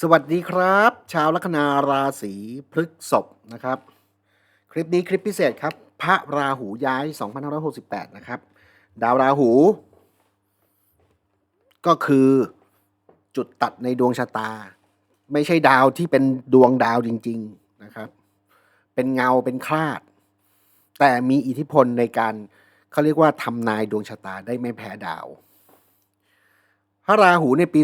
สวัสดีครับ ชาวลัคนาราศีพฤษภนะครับ คลิปนี้คลิปพิเศษครับ พระราหูย้าย 2568 นะครับ ดาวราหู ก็คือจุดตัดในดวงชะตา ไม่ใช่ดาวที่เป็นดวงดาวจริง ๆนะครับ เป็นเงาเป็นคลาด แต่มีอิทธิพลในการเขาเรียกว่าทำนายดวงชะตาได้ไม่แพ้ดาว พระราหูในปี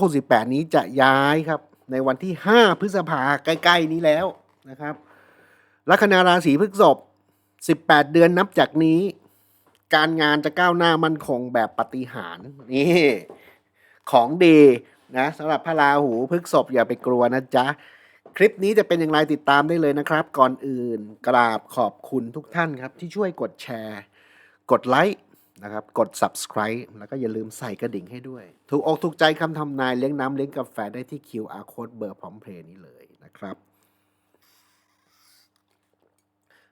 2568 นี้จะย้ายครับ ในวันที่ 5 พฤษภาใกล้ ๆ นี้แล้วนะครับลัคนาราศีพฤษภ18 เดือนนับจากนี้ การงานจะก้าวหน้ามั่นคงแบบปฏิหารนี่ของดีนะสำหรับพระราหูพฤษภอย่าไปกลัวนะจ๊ะ คลิปนี้จะเป็นอย่างไรติดตามได้เลยนะครับ ก่อนอื่นกราบขอบคุณทุกท่านครับ ที่ช่วยกดแชร์ กดไลค์ นะครับ กด subscribe แล้วก็อย่าลืมใส่กระดิ่งให้ด้วย ถูกอกถูกใจคำทำนายเลี้ยงน้ำเลี้ยงกาแฟได้ที่ QR code เบอร์พร้อมเพลย์นี้เลยนะครับ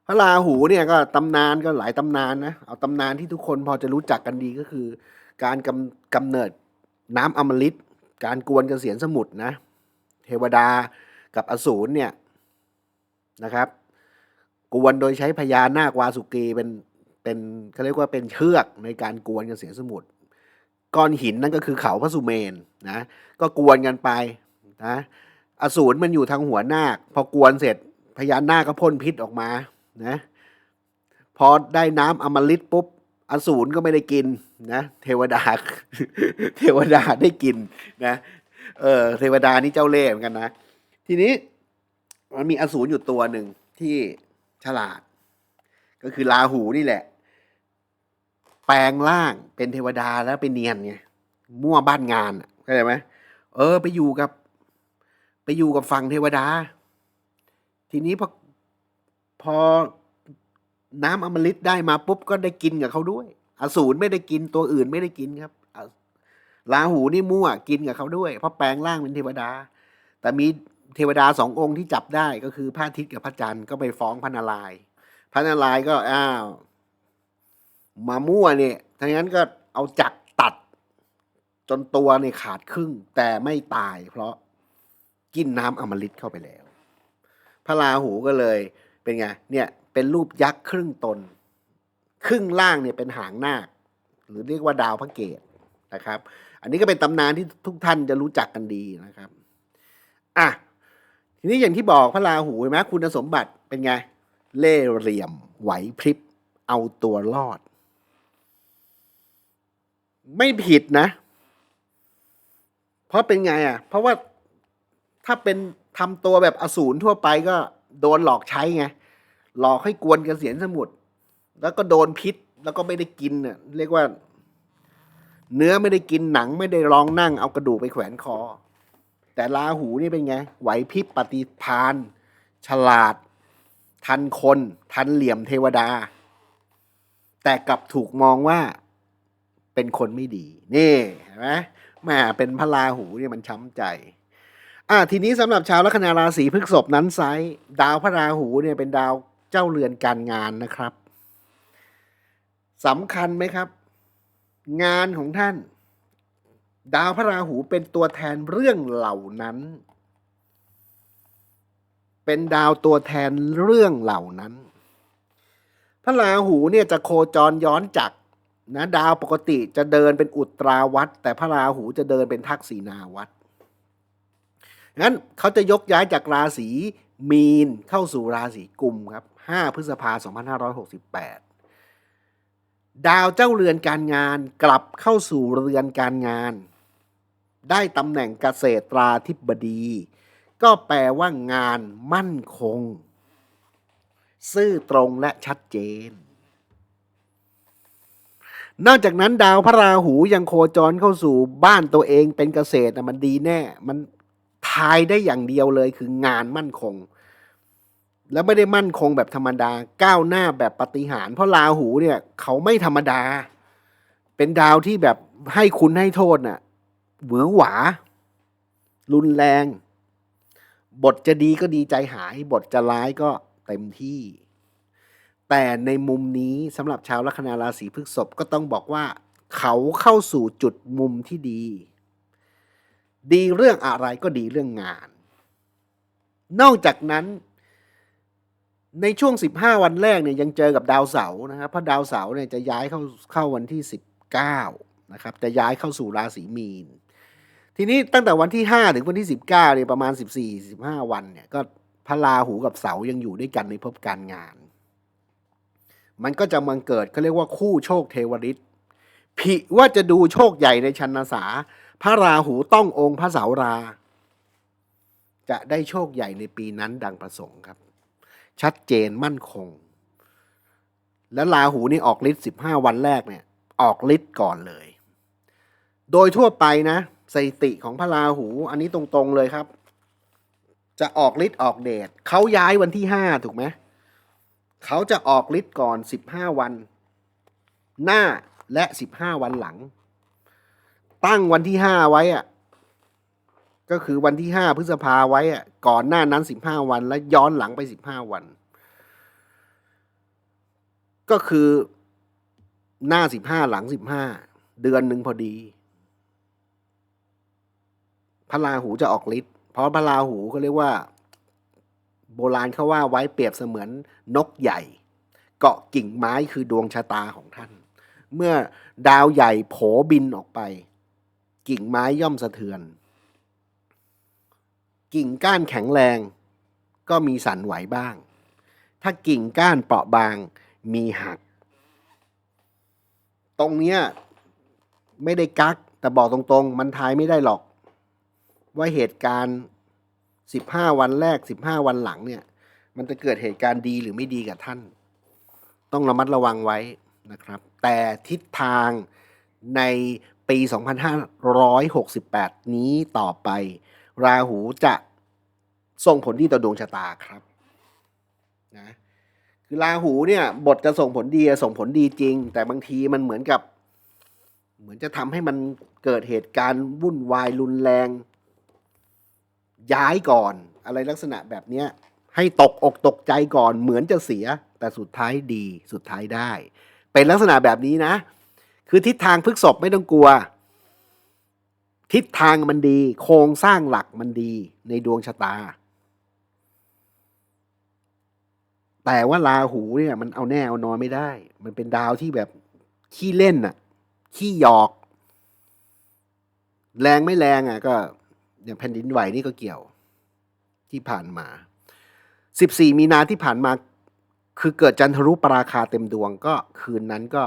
พระราหูเนี่ยก็ตำนานก็หลายตำนานนะเอาตำนานที่ทุกคนพอจะรู้จักกันดีก็คือ การกำกำเนิดน้ำอมฤตการกวนกเกษียณสมุทรนะ เทวดากับอสูรเนี่ยนะครับ กวนโดยใช้พญานาควาสุกีเป็น เป็นเขาเรียกว่าเป็นเชือกในการกวนเกษียสมุทรก้อนหินนั่นก็คือเขาพระสุเมนนะก็กวนกันไปนะอสูรมันอยู่ทางหัวนาค พอกวนเสร็จพญานาคก็พ่นพิษออกมานะพอได้น้ำอมฤตปุ๊บอสูรก็ไม่ได้กินนะเทวดา เทวดาได้กินนะเออเทวดานี่เจ้าเล่ห์เหมือนกันนะ ทีนี้มันมีอสูรอยู่ตัวหนึ่งที่ฉลาด ก็คือราหูนี่แหละ ลงร่างเป็นเทวดาแล้วไปเนียนไงมั่วบ้านงานเข้าใจไหมเออ ไปอยู่กับ ไปอยู่กับฝั่งเทวดา ทีนี้พอพอน้ำอมฤตได้มาปุ๊บก็ได้กินกับเขาด้วย อสูรไม่ได้กินตัวอื่นไม่ได้กินครับอะราหูนี่มั่วกินกับเขาด้วย เพราะแปลงร่างเป็นเทวดา แต่มีเทวดาสององค์ที่จับได้ก็คือพระอาทิตย์กับพระจันทร์ก็ไปฟ้องพระนารายณ์พระนารายณ์ก็อ้าว มามั่วเนี่ยทั้งนั้นก็เอาจักรตัด จนตัวเนี่ยขาดครึ่ง แต่ไม่ตาย เพราะกินน้ำอมฤตเข้าไปแล้ว พระราหูก็เลยเป็นไงเนี่ยเป็นรูปยักษ์ครึ่งตน ครึ่งล่างเนี่ยเป็นหางนาคหรือเรียกว่าดาวพระเกตนะครับ อันนี้ก็เป็นตำนานที่ทุกท่านจะรู้จักกันดีนะครับอะทีนี้อย่างที่บอกพระราหูเห็นไหมคุณสมบัติเป็นไง เล่เหลี่ยมไหวพริบ เอาตัวรอด ไม่ผิดนะ เพราะเป็นไงอะ เพราะว่าถ้าเป็นทำตัวแบบอสูรทั่วไปก็โดนหลอกใช้ไง หลอกให้กวนกเกษียณสมุทรแล้วก็โดนพิษแล้วก็ไม่ได้กินเน่ะเรียกว่า เนื้อไม่ได้กินหนังไม่ได้ลองนั่งเอากระดูกไปแขวนคอ แต่ราหูนี่เป็นไง ไหวพริบปฏิพานฉลาด ทันคน ทันเหลี่ยมเทวดา แต่กลับถูกมองว่า เป็นคนไม่ดี นี่เห็นไหมแหมเป็นพระราหูเนี่ยมันช้ำใจอะทีนี้สำหรับชาวลัคนาราศีพฤษภนั้นไซส์ดาวพระราหูเนี่ยเป็นดาวเจ้าเรือนการงานนะครับสำคัญไหมครับ งานของท่าน ดาวพระราหูเป็นตัวแทนเรื่องเหล่านั้น เป็นดาวตัวแทนเรื่องเหล่านั้น พระราหูเนี่ยจะโคจรย้อนจักร นะดาวปกติจะเดินเป็นอุตราวัดแต่พระราหูจะเดินเป็นทักษีนาวัดงั้นเขาจะยกย้ายจากราศีมีนเข้าสู่ราศีกุมครับ 5 พฤษภาคม2568 ดาวเจ้าเรือนการงานกลับเข้าสู่เรือนการงาน ได้ตำแหน่งเกษตราธิบดี ก็แปลว่างานมั่นคง ซื่อตรงและชัดเจน นอกจากนั้นดาวพระราหูยังโคจรเข้าสู่บ้านตัวเองเป็นเกษตรนะมันดีแน่ มันทายได้อย่างเดียวเลยคืองานมั่นคง แล้วไม่ได้มั่นคงแบบธรรมดาก้าวหน้าแบบปฏิหาร เพราะราหูเนี่ย เขาไม่ธรรมดา เป็นดาวที่แบบให้คุณให้โทษน่ะเหวือหวา รุนแรง บทจะดีก็ดีใจหาย บทจะร้ายก็เต็มที่ แต่ในมุมนี้สำหรับชาวลัคนาราศีพฤษภก็ต้องบอกว่าเขาเข้าสู่จุดมุมที่ดี ดีเรื่องอะไรก็ดีเรื่องงาน นอกจากนั้น ในช่วง 15 วันแรกเนี่ยยังเจอกับดาวเสาร์นะครับเพราะดาวเสาร์เนี่ยจะย้ายเข้าเข้าวันที่ 19นะครับจะย้ายเข้าสู่ราศีมีน ทีนี้ตั้งแต่วันที่ 5 ถึงวันที่ 19เนี่ยประมาณ 14-15 วันเนี่ยก็พระราหูกับเสาร์ยังอยู่ด้วยกันในภพการงาน มันก็จะมังเกิดเขาเรียกว่าคู่โชคเทวริตผิว่าจะดูโชคใหญ่ในชันนาสาพระราหูต้ององค์พระเสารา จะได้โชคใหญ่ในปีนั้นดังประสงค์ครับ ชัดเจนมั่นคง และราหูนี่ออกฤทธิ์สิบห้าวันแรกเนี่ย ออกฤทธิ์ก่อนเลย โดยทั่วไปนะสถิติของพระราหู อันนี้ตรงๆเลยครับ จะออกฤทธิ์ออกเดชเขาย้ายวันที่ห้าถูกไหม เขาจะออกฤทธิ์ก่อนสิบห้าวัน หน้าและสิบห้าวันหลัง ตั้งวันที่ห้าไว้อะก็คือวันที่ห้าพฤษภาไว้อะก่อนหน้านั้นสิบห้าวัน แล้วย้อนหลังไปสิบห้าวัน ก็คือหน้าสิบห้าหลังสิบห้าเดือนหนึ่งพอดีพระราหูจะออกฤทธิ์เพราะพระราหูก็เรียกว่า โบราณเขาว่าไว้เปรียบเสมือนนกใหญ่ เกาะกิ่งไม้คือดวงชะตาของท่าน เมื่อดาวใหญ่โผบินออกไป กิ่งไม้ย่อมสะเทือน กิ่งก้านแข็งแรง ก็มีสั่นไหวบ้าง ถ้ากิ่งก้านเปราะบางมีหัก ตรงเนี้ยไม่ได้กักแต่บอกตรงๆ มันทายไม่ได้หรอก ว่าเหตุการณ์ สิบห้าวันแรกสิบห้าวันหลังเนี่ย มันจะเกิดเหตุการณ์ดีหรือไม่ดีกับท่าน ต้องระมัดระวังไว้นะครับ แต่ทิศทางในปี 2568 นี้ต่อไป ราหูจะส่งผลดีต่อดวงชะตาครับนะคือราหูเนี่ยบทจะส่งผลดีส่งผลดีจริง แต่บางทีมันเหมือนกับ เหมือนจะทำให้มันเกิดเหตุการณ์วุ่นวายรุนแรง ย้ายก่อนอะไรลักษณะแบบเนี้ยให้ตกอกตกใจก่อนเหมือนจะเสีย แต่สุดท้ายดีสุดท้ายได้ เป็นลักษณะแบบนี้นะ คือทิศทางพฤกษบไม่ต้องกลัว ทิศทางมันดี โครงสร้างหลักมันดีในดวงชะตา แต่ว่าราหูเนี่ยมันเอาแน่เอานอนไม่ได้ มันเป็นดาวที่แบบขี้เล่นน่ะขี้หยอก แรงไม่แรงอะก็ อย่างแผ่นดินไหวนี่ก็เกี่ยวที่ผ่านมา 14 มีนาที่ผ่านมา คือเกิดจันทรุปราคาเต็มดวงก็คืนนั้นก็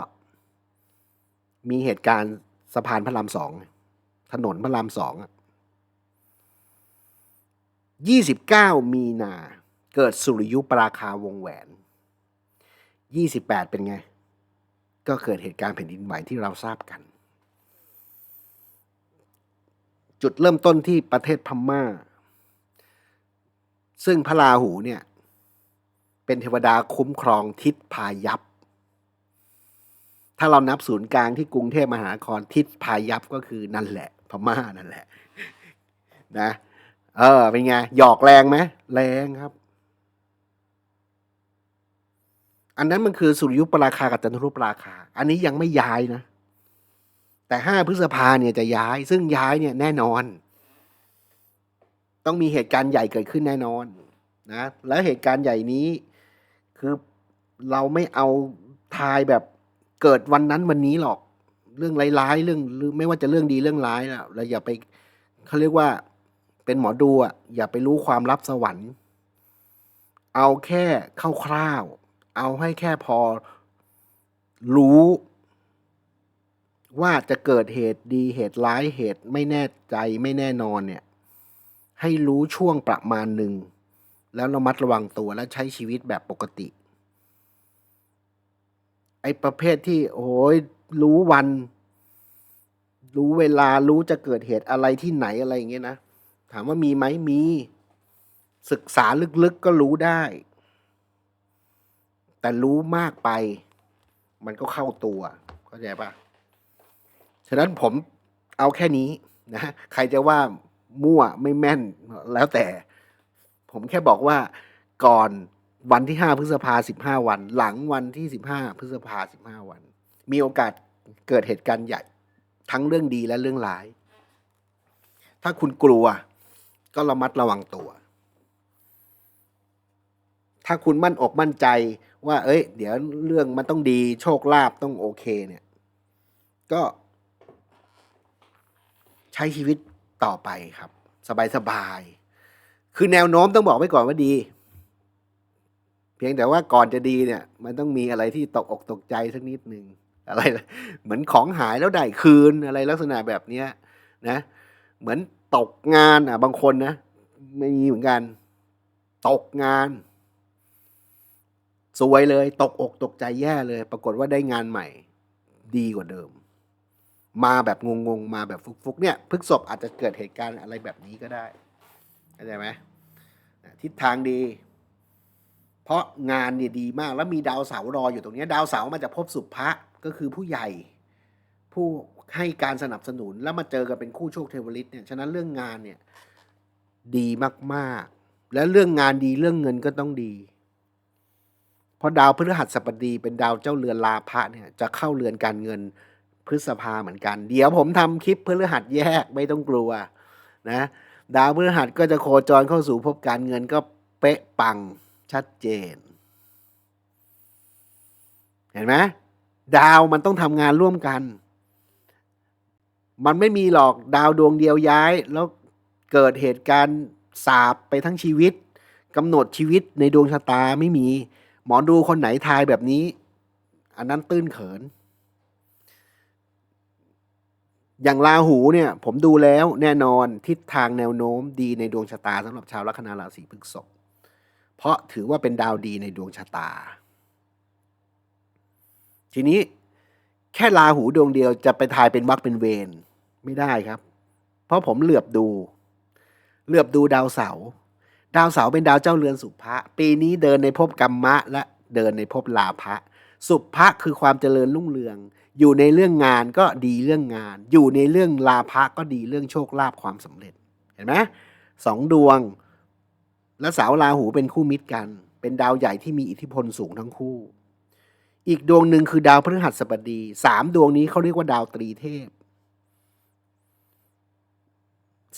มีเหตุการณ์สะพานพระรามสอง ถนนพระรามสองยี่สิบเก้ามีนา เกิดสุริยุปราคาวงแหวนยี่สิบแปดเป็นไง ก็เกิดเหตุการณ์แผ่นดินไหวที่เราทราบกัน จุดเริ่มต้นที่ประเทศพม่า ซึ่งพระราหูเนี่ย เป็นเทวดาคุ้มครองทิศพายัพถ้าเรานับศูนย์กลางที่กรุงเทพมหานครทิศพายัพก็คือนั่นแหละ พม่านั่นแหละ นะ เออเป็นไงหยอกแรงไหมแรงครับ อันนั้นมันคือสุริยุปราคากับจันทรุปราคา อันนี้ยังไม่ย้ายนะ แต่ห้าพฤษภาเนี่ยจะย้าย ซึ่งย้ายเนี่ยแน่นอน ต้องมีเหตุการณ์ใหญ่เกิดขึ้นแน่นอนนะ แล้วเหตุการณ์ใหญ่นี้คือเราไม่เอาทายแบบเกิดวันนั้นวันนี้หรอก เรื่องร้ายๆเรื่องหรือไม่ว่าจะเรื่องดีเรื่องร้ายนะเราอย่าไปเขาเรียกว่าเป็นหมอดูอะอย่าไปรู้ความลับสวรรค์ เอาแค่คร่าวๆเอาให้แค่พอรู้ ว่าจะเกิดเหตุดีเหตุร้ายเหตุไม่แน่ใจไม่แน่นอนเนี่ย ให้รู้ช่วงประมาณหนึ่ง แล้วระมัดระวังตัวและใช้ชีวิตแบบปกติ ไอ้ประเภทที่โอ้ยรู้วัน รู้เวลารู้จะเกิดเหตุอะไรที่ไหนอะไรอย่างเงี้ยนะ ถามว่ามีไหมมี ศึกษาลึกๆก็รู้ได้ แต่รู้มากไป มันก็เข้าตัวเข้าใจป่ะ ฉะนั้นผมเอาแค่นี้นะใครจะว่ามั่วไม่แม่นแล้วแต่ ผมแค่บอกว่าก่อนวันที่ห้าพฤษภาสิบห้าวัน หลังวันที่สิบห้าพฤษภาสิบห้าวัน มีโอกาสเกิดเหตุการณ์ใหญ่ทั้งเรื่องดีและเรื่องร้าย ถ้าคุณกลัว ก็ระมัดระวังตัว ถ้าคุณมั่นอกมั่นใจว่า เอ้ย เดี๋ยวเรื่องมันต้องดีโชคลาภต้องโอเคเนี่ย ก็ ใช้ชีวิตต่อไปครับ สบายๆคือแนวโน้มต้องบอกไว้ก่อนว่าดี เพียงแต่ว่าก่อนจะดีเนี่ย มันต้องมีอะไรที่ตกอกตกใจสักนิดหนึ่งอะไร เหมือนของหายแล้วได้คืนอะไรลักษณะแบบเนี้ยนะ เหมือนตกงานอะ บางคนนะไม่มีเหมือนกัน ตกงานสวยเลย ตกอกตกใจแย่เลย ปรากฏว่าได้งานใหม่ ดีกว่าเดิม มาแบบงงๆ มาแบบฟุกๆเนี่ยพฤกษบอาจจะเกิดเหตุการณ์อะไรแบบนี้ก็ได้เข้าใจไหมทิศทางดี เพราะงานเนี่ยดีมากแล้วมีดาวเสาร์รออยู่ตรงนี้ดาวเสาร์มาจากภพสุภะก็คือผู้ใหญ่ ผู้ให้การสนับสนุนแล้วมาเจอกันเป็นคู่โชคเทวฤทธิ์เนี่ยฉะนั้นเรื่องงานเนี่ยดีมากๆ และเรื่องงานดีเรื่องเงินก็ต้องดี เพราะดาวพฤหัสบดีเป็นดาวเจ้าเรือนลาภะเนี่ยจะเข้าเรือนการเงิน พฤษภาเหมือนกัน เดี๋ยวผมทำคลิปพฤหัสแยกไม่ต้องกลัวนะดาวพฤหัสก็จะโคจรเข้าสู่ภพการเงินก็เป๊ะปังชัดเจน เห็นไหมดาวมันต้องทำงานร่วมกัน มันไม่มีหรอกดาวดวงเดียวย้าย แล้วเกิดเหตุการณ์สาบไปทั้งชีวิตกำหนดชีวิตในดวงชะตาไม่มี หมอดูคนไหนทายแบบนี้ อันนั้นตื้นเขิน อย่างราหูเนี่ย ผมดูแล้วแน่นอนทิศทางแนวโน้มดีในดวงชะตาสำหรับชาวลัคนาราศีพฤษภเพราะถือว่าเป็นดาวดีในดวงชะตา ทีนี้แค่ราหูดวงเดียวจะไปทายเป็นวักเป็นเวรไม่ได้ครับ เพราะผมเหลือบดู เหลือบดูดาวเสาร์ดาวเสาร์เป็นดาวเจ้าเรือนสุภะปีนี้เดินในภพกรรมะ และเดินในภพลาภะสุภะคือความเจริญรุ่งเรือง อยู่ในเรื่องงานก็ดีเรื่องงาน อยู่ในเรื่องลาภะก็ดีเรื่องโชคลาภความสำเร็จ เห็นไหมสองดวง และสาวราหูเป็นคู่มิตรกัน เป็นดาวใหญ่ที่มีอิทธิพลสูงทั้งคู่ อีกดวงหนึ่งคือดาวพฤหัสบดีสามดวงนี้เขาเรียกว่าดาวตรีเทพ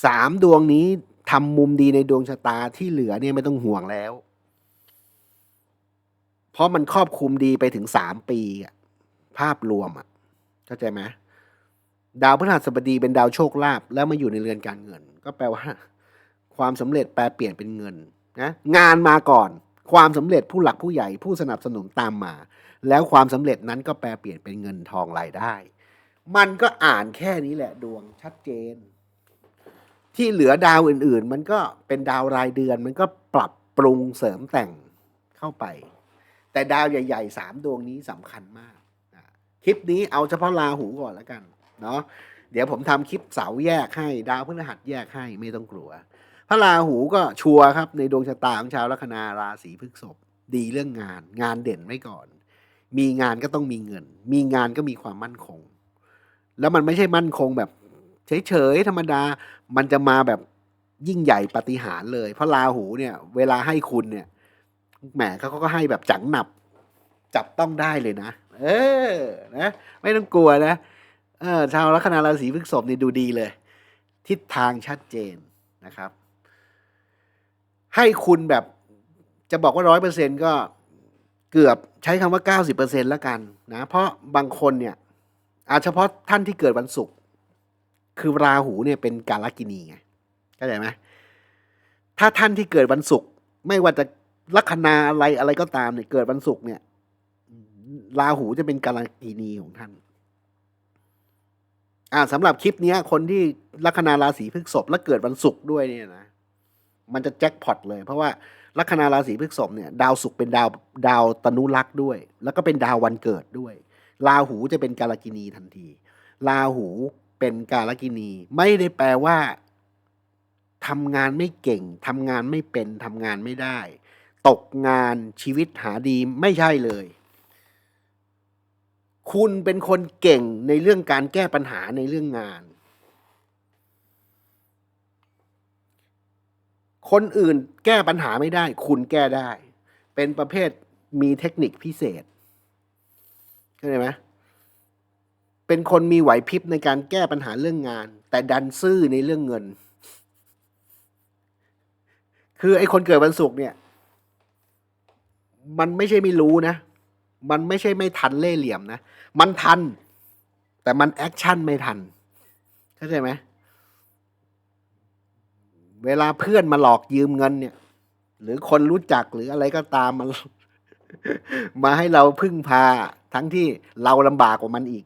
สามดวงนี้ทำมุมดีในดวงชะตาที่เหลือเนี่ยไม่ต้องห่วงแล้ว เพราะมันครอบคลุมดีไปถึงสามปีอะ ภาพรวมอะเข้าใจไหมดาวพฤหัสบดีเป็นดาวโชคลาภแล้วมาอยู่ในเรือนการเงิน ก็แปลว่า ความสำเร็จแปลเปลี่ยนเป็นเงินนะงานมาก่อน ความสำเร็จผู้หลักผู้ใหญ่ผู้สนับสนุนตามมา แล้วความสำเร็จนั้นก็แปลเปลี่ยนเป็นเงินทองรายได้ มันก็อ่านแค่นี้แหละดวงชัดเจน ที่เหลือดาวอื่น ๆ มันก็เป็นดาวรายเดือน มันก็ปรับปรุงเสริมแต่งเข้าไป แต่ดาวใหญ่ๆสามดวงนี้สำคัญมาก คลิปนี้เอาเฉพาะราหูก่อนแล้วกัน เนาะเดี๋ยวผมทำคลิปเสาแยกให้ ดาวพฤหัสแยกให้ไม่ต้องกลัว พระราหูก็ชัวร์ครับ ในดวงชะตาของชาวลัคนาราศีพฤษภดีเรื่องงาน งานเด่นไว้ก่อน มีงานก็ต้องมีเงิน มีงานก็มีความมั่นคง แล้วมันไม่ใช่มั่นคงแบบเฉยๆธรรมดา มันจะมาแบบยิ่งใหญ่ปฏิหารเลย เพราะราหูเนี่ย เวลาให้คุณเนี่ยแหมเขาก็ให้แบบจังหนับ จับต้องได้เลยนะ เออ นะ ไม่ต้องกลัวนะ เออชาวลัคนาราศีพฤษภเนี่ยดูดีเลย ทิศทางชัดเจนนะครับ ให้คุณแบบจะบอกว่าร้อยเปอร์เซ็นก็เกือบใช้คำว่าเก้าสิบเปอร์เซ็นแล้วกันนะ เพราะบางคนเนี่ย อาจเฉพาะท่านที่เกิดวันศุกร์คือราหูเนี่ยเป็นกาลกินีไงเข้าใจไหมถ้าท่านที่เกิดวันศุกร์ไม่ว่าจะลัคนาอะไรอะไรก็ตามเนี่ยเกิดวันศุกร์เนี่ย ราหูจะเป็นกาลกินีของท่าน อ่าสำหรับคลิปนี้คนที่ลัคนาราศีพฤษภและเกิดวันศุกร์ด้วยเนี่ยนะ มันจะแจ็คพอตเลย เพราะว่าลัคนาราศีพฤษภเนี่ย ดาวศุกร์เป็นดาวดาวตนุรักษ์ด้วย แล้วก็เป็นดาววันเกิดด้วย ราหูจะเป็นกาลกินีทันที ราหูเป็นกาลกินี ไม่ได้แปลว่าทำงานไม่เก่งทำงานไม่เป็นทำงานไม่ได้ ตกงานชีวิตหาดีไม่ใช่เลย คุณเป็นคนเก่งในเรื่องการแก้ปัญหาในเรื่องงาน คนอื่นแก้ปัญหาไม่ได้ คุณแก้ได้ เป็นประเภทมีเทคนิคพิเศษเข้าใจไหมเป็นคนมีไหวพริบในการแก้ปัญหาเรื่องงาน แต่ดันซื่อในเรื่องเงิน คือไอ้คนเกิดวันศุกร์เนี่ย มันไม่ใช่ไม่รู้นะ มันไม่ใช่ไม่ทันเล่ห์เหลี่ยมนะ มันทัน แต่มันแอคชั่นไม่ทัน เข้าใจไหม เวลาเพื่อนมาหลอกยืมเงินเนี่ย หรือคนรู้จักหรืออะไรก็ตามมันมาให้เราพึ่งพา ทั้งที่เราลำบากกว่ามันอีก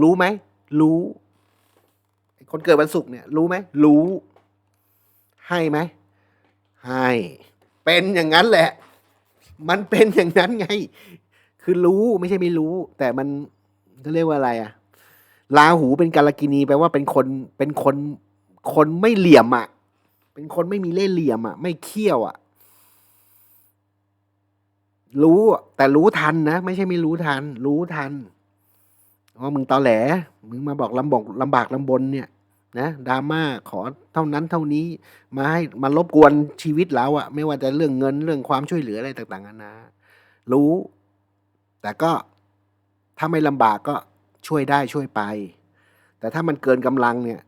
รู้ไหม รู้ คนเกิดวันศุกร์เนี่ย รู้ไหม รู้ ให้ไหม ให้ เป็นอย่างนั้นแหละ มันเป็นอย่างนั้นไง คือรู้ไม่ใช่ไม่รู้ แต่มันจะเรียกว่าอะไรอะลาหูเป็นกาลกินีแปลว่าเป็นคนเป็นคนคนไม่เหลี่ยมอะ่ะเป็นคนไม่มีเล่ห์เหลี่ยมอะ่ะไม่เคี่ยวอะ่ะรู้แต่รู้ทันนะไม่ใช่ไม่รู้ทัน รู้ทันว่ามึงตอแหล มึงมาบอกลำบกลำบากลำบนเนี่ย นะดราม่าขอเท่านั้นเท่านี้มาให้มารบกวนชีวิตเราอะไม่ว่าจะเรื่องเงินเรื่องความช่วยเหลืออะไรต่างๆนานารู้ แต่ก็ถ้าไม่ลำบากก็ช่วยได้ช่วยไป แต่ถ้ามันเกินกำลังเนี่ย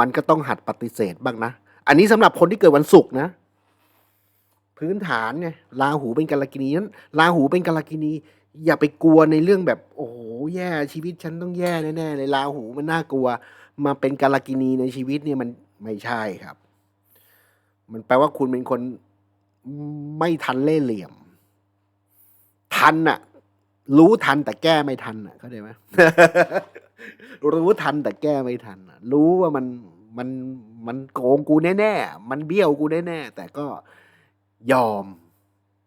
มันก็ต้องหัดปฏิเสธบ้างนะ อันนี้สำหรับคนที่เกิดวันศุกร์นะ พื้นฐานเนี่ยราหูเป็นกาลกินีนั้นราหูเป็นกาลกินี อย่าไปกลัวในเรื่องแบบ โอ้โหแย่ชีวิตฉันต้องแย่แน่ๆเลยราหูมันน่ากลัว มาเป็นกาลกินีในชีวิตเนี่ยมันไม่ใช่ครับ มันแปลว่าคุณเป็นคนไม่ทันเล่เหลี่ยม ทันอะรู้ทันแต่แก้ไม่ทันอะเข้าใจไหมรู้ทันแต่แก้ไม่ทันรู้ว่ามันมันมันโกงกูแน่ๆ มันเบี้ยวกูแน่ๆ แต่ก็ยอม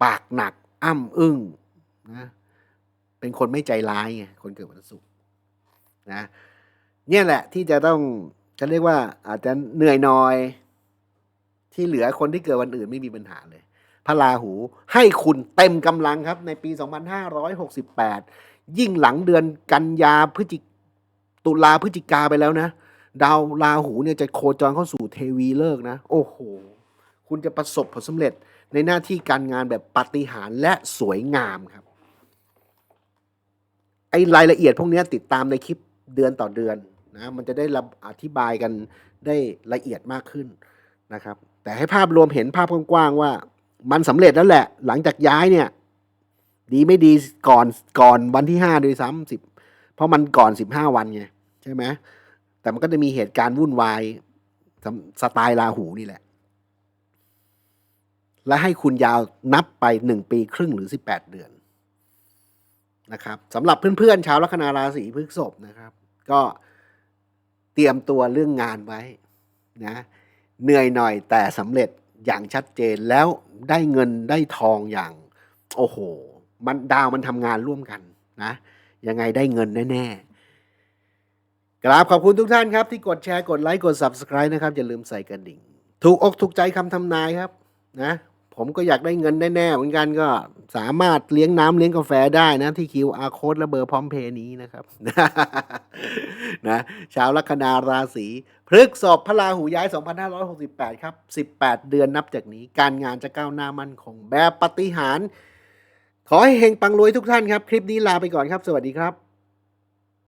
ปากหนัก อ้ำอึ้งนะ เป็นคนไม่ใจร้ายไง คนเกิดวันศุกร์นะ เนี่ยแหละที่จะต้องจะเรียกว่าอาจจะเหนื่อยหน่อย ที่เหลือคนที่เกิดวันอื่นไม่มีปัญหาเลย พระราหูให้คุณเต็มกำลังครับ ในปี 2568 ยิ่งหลังเดือนกันยาพฤศจิตุลาพฤศจิกาไปแล้วนะ ดาวราหูเนี่ยจะโคจรเข้าสู่เทวีเลิกนะ โอ้โห คุณจะประสบผลสำเร็จในหน้าที่การงานแบบปาฏิหาริย์และสวยงามครับไอ้รายละเอียดพวกนี้ติดตามในคลิปเดือนต่อเดือน นะมันจะได้รับอธิบายกันได้ละเอียดมากขึ้นนะครับ แต่ให้ภาพรวมเห็นภาพกว้างๆว่า มันสำเร็จแล้วแหละ หลังจากย้ายเนี่ย ดีไม่ดีก่อนก่อนวันที่ห้าโดยซ้ำสิบเพราะมันก่อนสิบห้าวันไงใช่ไหมแต่มันก็จะมีเหตุการณ์วุ่นวายสสไตล์ราหูนี่แหละ และให้คุณยาวนับไปหนึ่งปีครึ่งหรือสิบแปดเดือนนะครับสำหรับเพื่อนๆชาวลัคนาราศีพฤษภนะครับ ก็ เตรียมตัวเรื่องงานไว้นะเหนื่อยหน่อยแต่สำเร็จอย่างชัดเจนแล้วได้เงินได้ทองอย่าง โอ้โห มันดาวมันทำงานร่วมกันนะยังไงได้เงินแน่ๆกราบขอบคุณทุกท่านครับ ที่กดแชร์กดไลค์กด Subscribe นะครับอย่าลืมใส่กระดิ่ง ถูกอกถูกใจคำทำนายครับนะ ผมก็อยากได้เงินแน่ๆเหมือนกันก็สามารถเลี้ยงน้ำเลี้ยงกาแฟได้นะ ที่ QR code และเบอร์พร้อมเพย์นี้นะครับนะชาวลัคนาราศีพฤกษภพระราหูย้าย 2568 ครับ 18 เดือนนับจากนี้ การงานจะก้าวหน้ามั่นคงแบบปฏิหาร ขอให้เฮงปังรวยทุกท่านครับ คลิปนี้ลาไปก่อนครับ สวัสดีครับ